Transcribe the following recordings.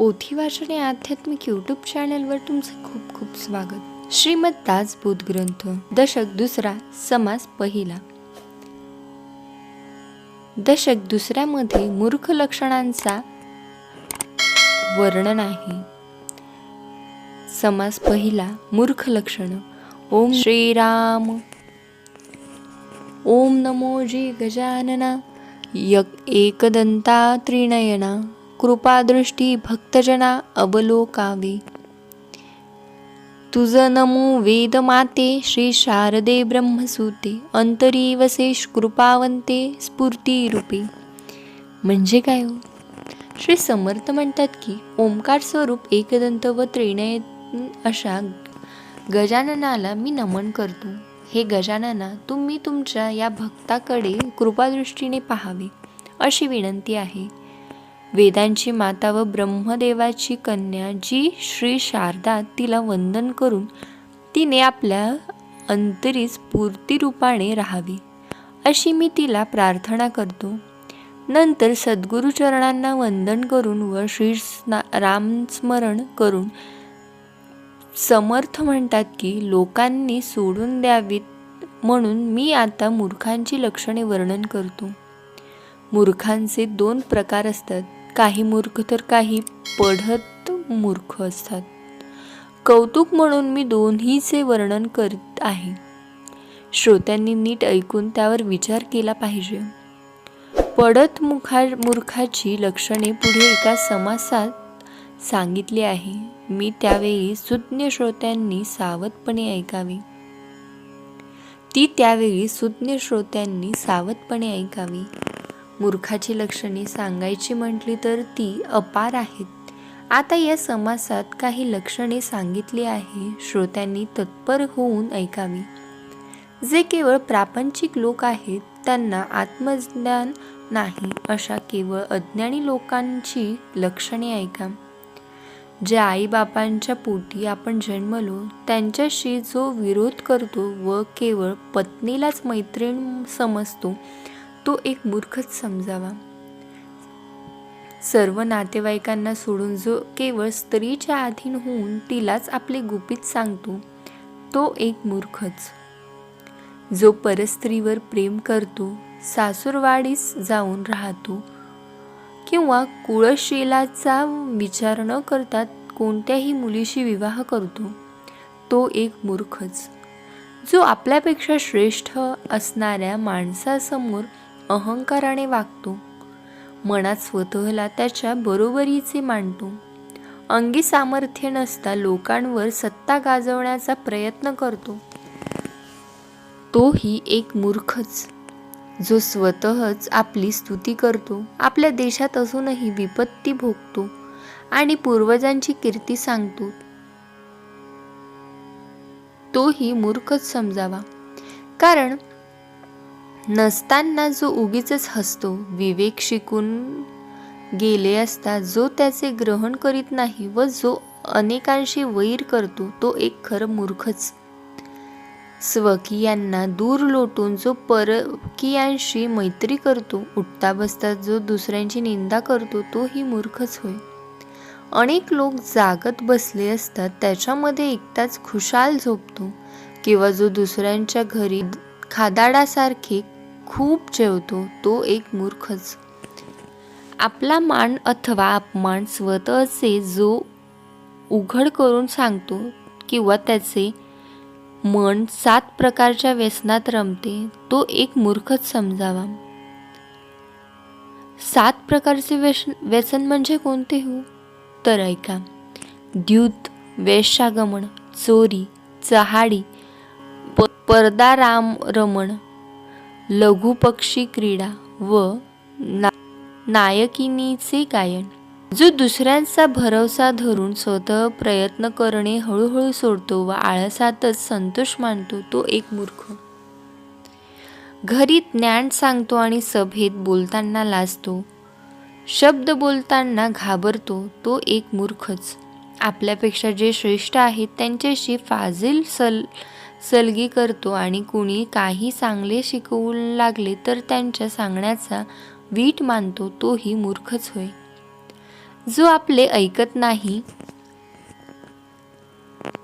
पोथी वाचन या आध्यात्मिक यूट्यूब चॅनलवर तुमचं खूप खूप स्वागत. श्रीमद दासबोध ग्रंथ दशक दुसरा समास पहिला. दशक दुसऱ्यामध्ये मूर्ख लक्षणांचा वर्णन आहे. समास पहिला मूर्ख लक्षण. ओम श्रीराम. ओम नमो जी गजानना. यक एकदंता त्रिनयना कृपादृष्टी भक्तजना अवलोकावे. तुझ नमो वेद माते श्री शारदे ब्रह्मसूते अंतरी कृपावंते स्फूर्ती रूपे म्हणजे काय हो? श्री समर्थ म्हणतात की ओंकार स्वरूप एकदंत व त्रिणय अशा गजाननाला मी नमन करतो. हे गजानना तुम्ही तुमच्या या भक्ताकडे कृपादृष्टीने पाहावे अशी विनंती आहे. वेदांची माता व ब्रह्मदेवाची कन्या जी श्री शारदा तिला वंदन करून तिने आपल्या अंतरीस स्फूर्तिरूपाने राहावी अशी मी तिला प्रार्थना करतो. नंतर सद्गुरुचरणांना वंदन करून व श्री रामस्मरण करून समर्थ म्हणतात की लोकांनी सोडून द्यावीत म्हणून मी आता मूर्खांची लक्षणे वर्णन करतो. मूर्खांचे दोन प्रकार असतात. काही मूर्ख तर काही पढत मूर्ख असतात. कौतुक म्हणून मी दोन्हीचे वर्णन करीत आहे. श्रोत्यांनी नीट ऐकून त्यावर विचार केला पाहिजे. पडत मुखा मूर्खाची लक्षणे पुढे एका समासात सांगितली आहे. मी त्यावेळी सुज्ञ श्रोत्यांनी सावधपणे ऐकावी. ती त्यावेळी सुज्ञ श्रोत्यांनी सावधपणे ऐकावी. मूर्खाची लक्षणे सांगायची म्हटली तर ती अपार आहेत. आता या समासात काही लक्षणे सांगितली आहे श्रोत्यांनी तत्पर होऊन ऐकावी. जे केवळ प्रापंचिक लोक आहेत त्यांना आत्मज्ञान नाही अशा केवळ अज्ञानी लोकांची लक्षणे ऐका. ज्या आईबापांच्या पोटी आपण जन्मलो त्यांच्याशी जो विरोध करतो व केवळ पत्नीलाच मैत्रीण समजतो तो एक मूर्खच समजावा. सर्व नातेवाईकांना सोडून जो केवळ स्त्रीच्या अधीन होऊन तिलाच आपले गुपित सांगतो तो एक मूर्खच. जो परस्त्रीवर प्रेम करतो सासूरवाडीस जाऊन राहतो किंवा कुळशीलाचा विचार न करता कोणत्याही मुलीशी विवाह करतो तो एक मूर्खच. जो आपल्यापेक्षा श्रेष्ठ असणाऱ्या माणसासमोर अहंकाराने वागतो. मनात स्वतःला त्याच्या बरोबरीचे मांडतो. अंगी सामर्थ्य नसता लोकांवर सत्ता गाजवण्याचा प्रयत्न करतो. तोही एक मूर्खच जो स्वतःच आपली स्तुती करतो. आपल्या देशात असूनही विपत्ती भोगतो आणि पूर्वजांची कीर्ती सांगतो. तोही मूर्खच समजावा. कारण नसताना जो उगीच हसतो विवेक शिकून गेले असता जो त्याचे ग्रहण करीत नाही व जो अनेकांशी वैर करतो तो एक खरं मूर्खच. स्वकीयांना दूर लोटून जो परकीयांशी मैत्री करतो उठता बसता जो दुसऱ्यांची निंदा करतो तोही मूर्खच होय. अनेक लोक जागत बसले असतात त्याच्यामध्ये एकटाच खुशाल झोपतो किंवा जो दुसऱ्यांच्या घरी खादाडासारखे खूप जेवतो तो एक मूर्खच. आपला मान अथवा अपमान स्वतःचे जो उघड करून सांगतो किंवा त्याचे मन सात प्रकारच्या व्यसनात रमते तो एक मूर्खच समजावा. सात प्रकारचे व्यसन व्यसन म्हणजे कोणते हो? तर ऐका. द्यूत वेशागमन चोरी चहाडी प राम रमण लघुपक्षी क्रीडा व ना नायकिनीचे गायन. जो दुसऱ्यांचा भरवसा धरून स्वतः प्रयत्न करणे हळूहळू सोडतो व आळसातच संतोष मानतो तो एक मूर्ख. घरी ज्ञान सांगतो आणि सभेत बोलताना लाजतो. शब्द बोलताना घाबरतो तो एक मूर्खच. आपल्यापेक्षा जे श्रेष्ठ आहेत त्यांच्याशी फाजील सल सलगी करतो आणि कुणी काही चांगले शिकवू लागले तर त्यांच्या सांगण्याचा वीट मानतो तोही मूर्खच होय. जो आपले ऐकत नाही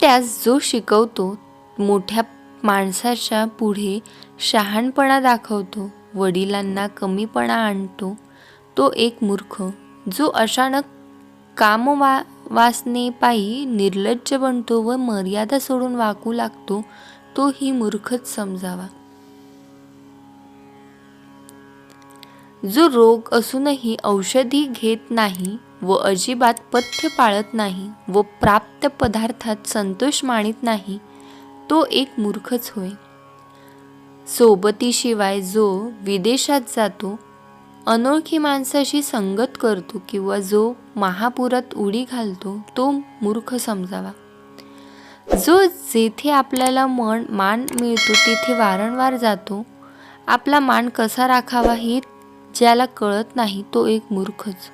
त्यास जो शिकवतो मोठ्या माणसाच्या पुढे शहाणपणा दाखवतो वडिलांना कमीपणा आणतो तो एक मूर्ख. जो अचानक कामवा वासनेपायी निर्लज्ज बनतो व मर्यादा सोडून वाकू लागतो तो ही मूर्खच समजावा. जो रोग असूनही औषधी घेत नाही व अजिबात पथ्य पाळत नाही व प्राप्त पदार्थात संतोष मानित नाही तो एक मूर्खच होय. सोबतीशिवाय जो विदेशात जातो अनोळखी माणसाशी संगत करतो किंवा जो महापुरात उडी घालतो तो मूर्ख समजावा. जो जेथे आपल्याला मन मान मिळतो तिथे वारंवार जातो. आपला मान कसा राखावा हे ज्याला कळत नाही तो एक मूर्खच.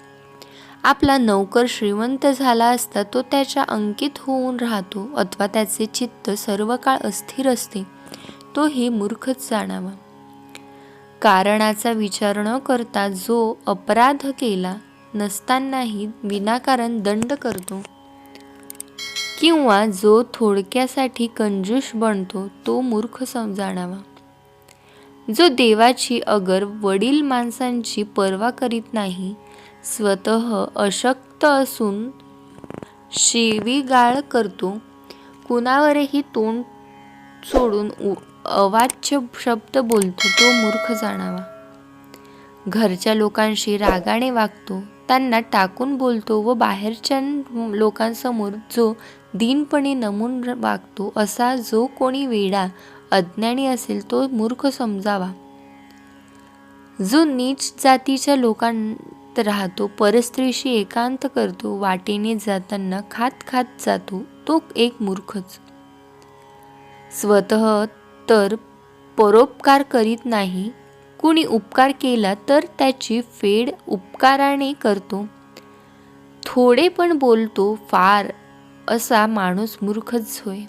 आपला नौकर श्रीमंत झाला असता तो त्याच्या अंकित होऊन राहतो अथवा त्याचे चित्त सर्व काळ अस्थिर असते तो हे मूर्खच जाणावा. कारणाचा विचार न करता जो अपराध केला नसतानाही विनाकारण दंड करतो. किंवा जो थोडक्यासाठी कंजूष बनतो तो मूर्ख जाणावा जो देवाची अगर वडील माणसांची पर्वा करीत नाही स्वतः अशक्त असून शिवीगाळ करतो कुणावरही तोंड सोडून अवाच्य शब्द बोलतो तो मूर्ख जाणावा. घरच्या लोकांशी रागाने वागतो त्यांना टाकून बोलतो व बाहेरच्या लोकांसमोर जो दीनपणे नमून वागतो असा जो कोणी वेडा अज्ञानी असेल तो मूर्ख समजावा. जो नीच जातीच्या लोकांत राहतो परस्त्रीशी एकांत करतो वाटेने जाताना खात खात जातो तो एक मूर्खच. स्वतः तर परोपकार करीत नाही कुणी उपकार केला तर त्याची फेड उपकाराने करतो. थोडे पण बोलतो फार असा माणूस मूर्खच होय.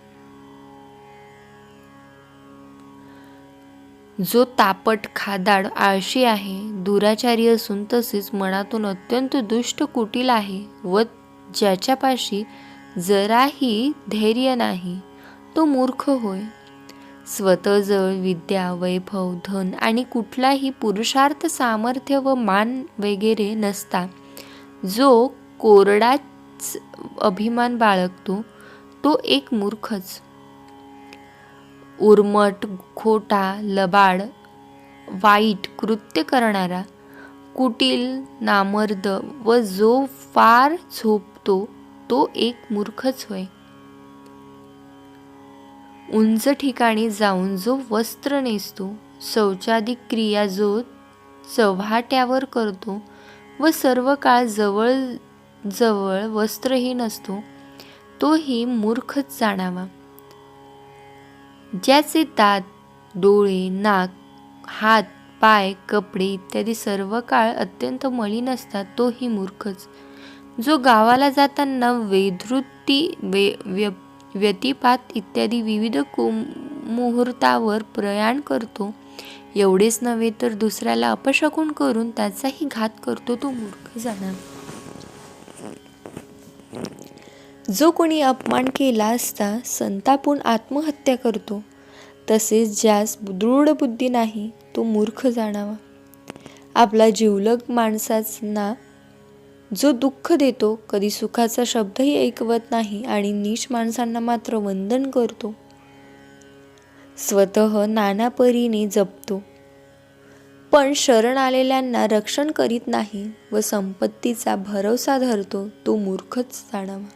जो तापट खादाड आळशी आहे दुराचारी असून तसेच मनातून अत्यंत दुष्ट कुटील आहे व ज्याच्यापाशी जराही धैर्य नाही तो मूर्ख होय. स्वतःजवळ विद्या वैभव धन आणि कुठलाही पुरुषार्थ सामर्थ्य व मान वगैरे नसता. जो कोरडाच अभिमान बाळगतो तो एक मूर्खच. उर्मट खोटा लबाड वाईट कृत्य करणारा कुटील नामर्द व जो फार झोपतो तो एक मूर्खच होय. उंच ठिकाणी जाऊन जो वस्त्र नेसतो शौचादी क्रिया जो चव्हाट्यावर करतो व सर्व काळ जवळ जवळ वस्त्रही नसतो तोही मूर्खच जाणावा. ज्याचे दात डोळे नाक हात पाय कपडे इत्यादी सर्व काळ अत्यंत मलिन असतात तोही मूर्खच. जो गावाला जाताना वेधृत्ती वे व्य व्यतिपात इत्यादी विविध मुहूर्तावर प्रयाण करतो. एवढेच नव्हे तर दुसऱ्याला अपशकून करून त्याचाही घात करतो तो मूर्ख जाणार जो कोणी अपमान केला असता संतापून आत्महत्या करतो तसेच ज्यास दृढ बुद्धी नाही तो मूर्ख जाणावा आपला जीवलग माणसांना जो दुःख देतो कधी सुखाचा शब्दही ऐकवत नाही आणि नीच माणसांना मात्र वंदन करतो. स्वतः नाना परीने जपतो. पण शरण आलेल्यांना रक्षण करीत नाही व संपत्तीचा भरोसा धरतो तो मूर्खच जाणावा.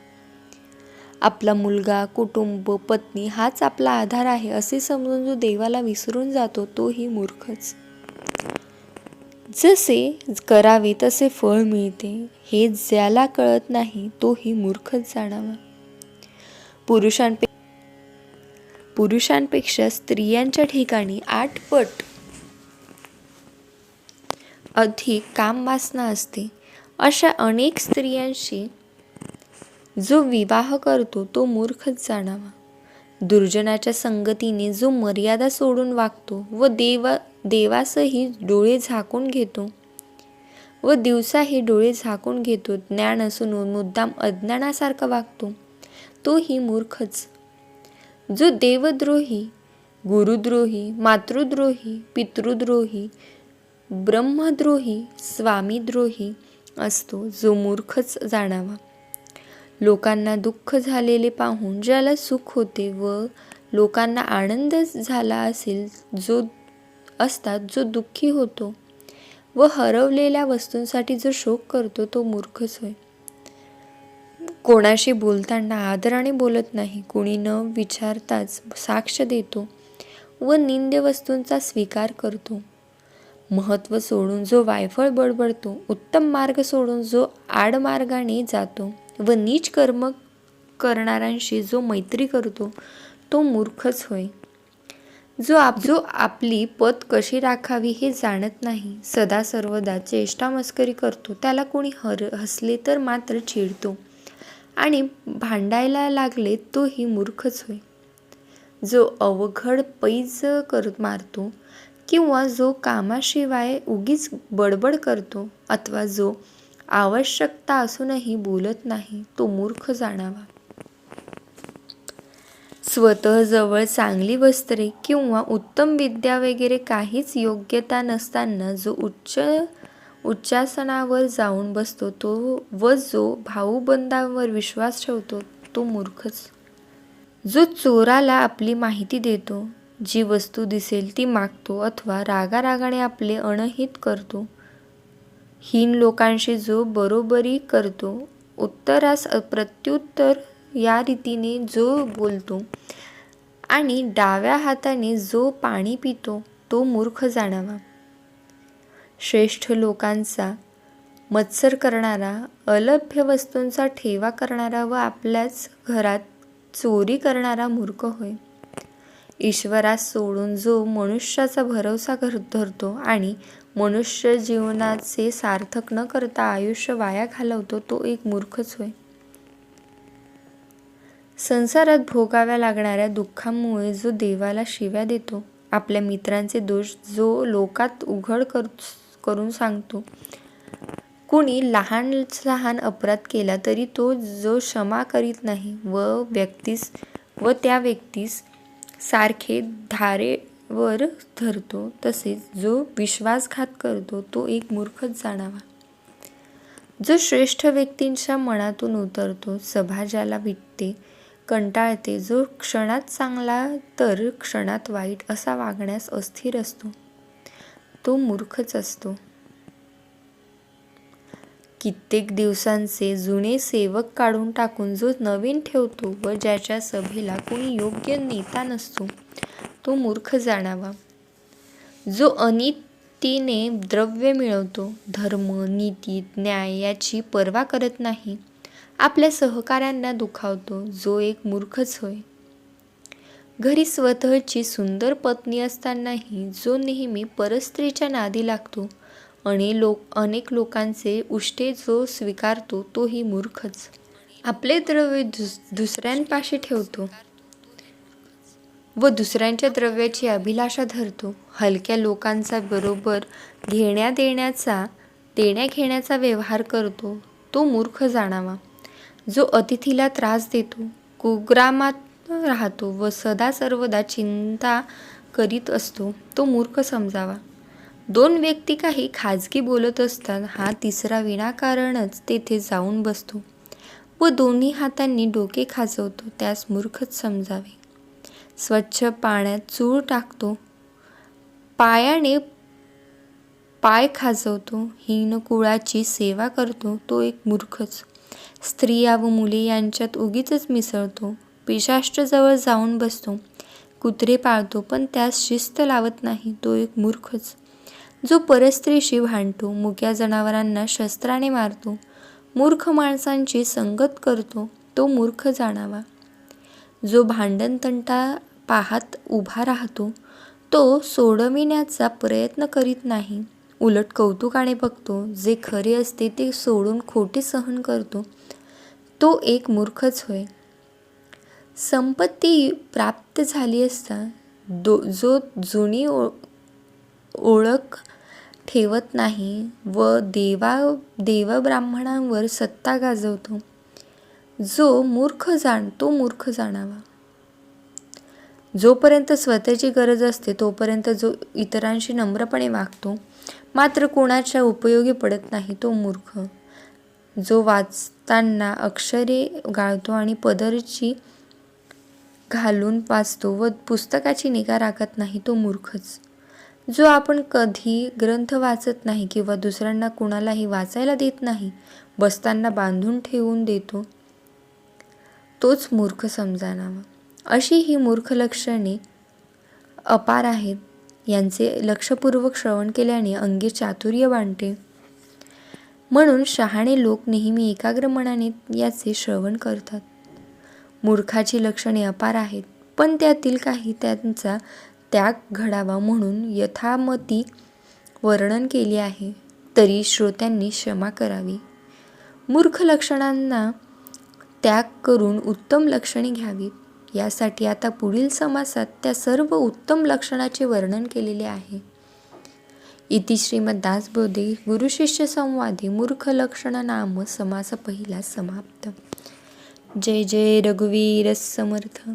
आपला मुलगा कुटुंब पत्नी हाच आपला आधार आहे असे समजून जो देवाला विसरून जातो तोही मूर्खच. जसे करावे तसे फळ मिळते. हे ज्याला कळत नाही तोही मूर्खच जाणावा. पुरुषांपे पुरुषांपेक्षा स्त्रियांच्या ठिकाणी आठ पट अधिक काम वासना असते. अशा अनेक स्त्रियांशी जो विवाह करतो तो मूर्खच जाणावा. दुर्जनाच्या संगतीने जो मर्यादा सोडून वागतो व देवा देवासही डोळे झाकून घेतो व दिवसाही डोळे झाकून घेतो ज्ञान असून मुद्दाम अज्ञानासारखा वागतो तोही मूर्खच. जो देवद्रोही गुरुद्रोही मातृद्रोही पितृद्रोही ब्रह्मद्रोही स्वामीद्रोही असतो जो मूर्खच जाणावा. लोकांना दुःख झालेले पाहून ज्याला सुख होते व लोकांना आनंद झाला असेल जो असतात जो दुःखी होतो व हरवलेल्या वस्तूंसाठी जो शोक करतो तो मूर्खच होय. कोणाशी बोलताना आदराने बोलत नाही कोणी न विचारताच साक्ष देतो व निंद्य वस्तूंचा स्वीकार करतो. महत्त्व सोडून जो वायफळ बडबडतो उत्तम मार्ग सोडून जो आडमार्गाने जातो व नीच कर्म करणाऱ्यांशी जो मैत्री करतो तो मूर्खच होय. जो आप जो आपली पत कशी राखावी हे जाणत नाही सदा सर्वदा चेष्टा मस्करी करतो त्याला कोणी हर हसले तर मात्र चिडतो. आणि भांडायला लागले तोही मूर्खच होय. जो अवघड पैज कर मारतो किंवा जो कामाशिवाय उगीच बडबड करतो अथवा जो आवश्यकता असूनही बोलत नाही तो मूर्ख जाणावा. स्वतःजवळ चांगली वस्त्रे किंवा उत्तम विद्या वगैरे काहीच योग्यता नसताना जो उच्च उच्चासनावर जाऊन बसतो तो व जो भाऊबंदांवर विश्वास ठेवतो तो मूर्खच. जो चोराला आपली माहिती देतो जी वस्तू दिसेल ती मागतो अथवा रागारागाने आपले अनहित करतो हीन लोकांशी जो बरोबरी करतो उत्तरास प्रत्युत्तर या रीतीने जो बोलतो आणि डाव्या हाताने जो पाणी पितो तो मूर्ख जाणावा. श्रेष्ठ लोकांचा मत्सर करणारा अलभ्य वस्तूंचा ठेवा करणारा व आपल्याच घरात चोरी करणारा मूर्ख होय. ईश्वरास सोडून जो मनुष्याचा भरवसा कर धरतो आणि मनुष्य जीवनाचे सार्थक न करता आयुष्य वाया घालवतो तो एक मूर्खच होय. संसारात भोगाव्या लागणाऱ्या दुःखामुळे जो देवाला शिव्या देतो आपल्या मित्रांचे दोष जो लोकात उघड कर करून सांगतो. कुणी लहान लहान अपराध केला तरी तो जो क्षमा करीत नाही व व्यक्तीस व त्या व्यक्तीस सारखे धारे वर धरतो तसेच जो विश्वासघात करतो तो एक मूर्खच जाणावा. जो श्रेष्ठ व्यक्तींच्या मनातून उतरतो सभा ज्याला विटते कंटाळते जो क्षणात चांगला तर क्षणात वाईट असा वागण्यास अस्थिर असतो तो मूर्खच असतो. कित्येक दिवसांचे जुने सेवक काढून टाकून जो नवीन ठेवतो व ज्याच्या सभेला कोणी योग्य नेता नसतो तो मूर्ख जाणावा. जो अनितीने द्रव्य मिळवतो धर्म नीती न्याय याची पर्वा करत नाही आपल्या सहकाऱ्यांना दुखावतो जो एक मूर्खच होय. घरी स्वतःची सुंदर पत्नी असतानाही जो नेहमी परस्त्रीच्या नादी लागतो आणि लोक अनेक लोकांचे उष्टे जो स्वीकारतो तोही मूर्खच. आपले द्रव्य दुस दुसऱ्यांपाशी ठेवतो. व दुसऱ्यांच्या द्रव्याची अभिलाषा धरतो. हलक्या लोकांचा बरोबर घेण्या देण्याचा देण्या घेण्याचा व्यवहार करतो तो मूर्ख जाणावा. जो अतिथीला त्रास देतो कुग्रामात राहतो व सदा सर्वदा चिंता करीत असतो तो मूर्ख समजावा. दोन व्यक्ती काही खाजगी बोलत असतात हा तिसरा विनाकारणच तेथे जाऊन बसतो व दोन्ही हातांनी डोके खाजवतो त्यास मूर्खच समजावे. स्वच्छ पाण्यात चूळ टाकतो. पायाने पाय खाजवतो. हीन कुळाची सेवा करतो. तो एक मूर्खच. स्त्रिया व मुले यांच्यात उगीच मिसळतो. पिशाष्ट्रजवळ जाऊन बसतो. कुत्रे पाळतो पण त्यास शिस्त लावत नाही. तो एक मूर्खच. जो परस्त्रीशी भांडतो मुक्या जनावरांना शस्त्राने मारतो मूर्ख माणसांची संगत करतो तो मूर्ख जाणावा. जो भांडण तंटा पाहत उभा राहतो तो सोडविण्याचा प्रयत्न करीत नाही. उलट कौतुकाने बघतो जे खरे असते ते सोडून खोटे सहन करतो. तो एक मूर्खच होय. संपत्ती प्राप्त झाली असता दो जो जुनी ओ ओळख ठेवत नाही व देवा देवब्राह्मणांवर सत्ता गाजवतो. जो मूर्ख जाण तो मूर्ख जाणावा. जोपर्यंत स्वतःची गरज असते तोपर्यंत जो इतरांशी नम्रपणे वागतो मात्र कोणाच्या उपयोगी पडत नाही तो मूर्ख. जो वाचताना अक्षरे गाळतो आणि पदरची घालून वाचतो व पुस्तकाची निगा राखत नाही तो मूर्खच. जो आपण कधी ग्रंथ वाचत नाही किंवा दुसऱ्यांना कुणालाही वाचायला देत नाही बसताना बांधून ठेवून देतो तोच मूर्ख समजानावा. अशी ही मूर्ख लक्षणे अपार आहेत. यांचे लक्षपूर्वक श्रवण केल्याने अंगी चातुर्य बांधते म्हणून शहाणे लोक नेहमी एकाग्र मनाने याचे श्रवण करतात. मूर्खाची लक्षणे अपार आहेत पण त्यातील काही त्यांचा त्याग घडावा म्हणून यथामती वर्णन केले आहे तरी श्रोत्यांनी क्षमा करावी. मूर्ख लक्षणांना त्याग करून उत्तम लक्षणे घ्यावीत. यासाठी आता पुढील समासात त्या सर्व उत्तम लक्षणाचे वर्णन केलेले आहे. इति श्रीमद दासबोधे गुरुशिष्य संवादे मूर्ख लक्षण नाम समास पहिला समाप्त. जय जय रघुवीर समर्थ.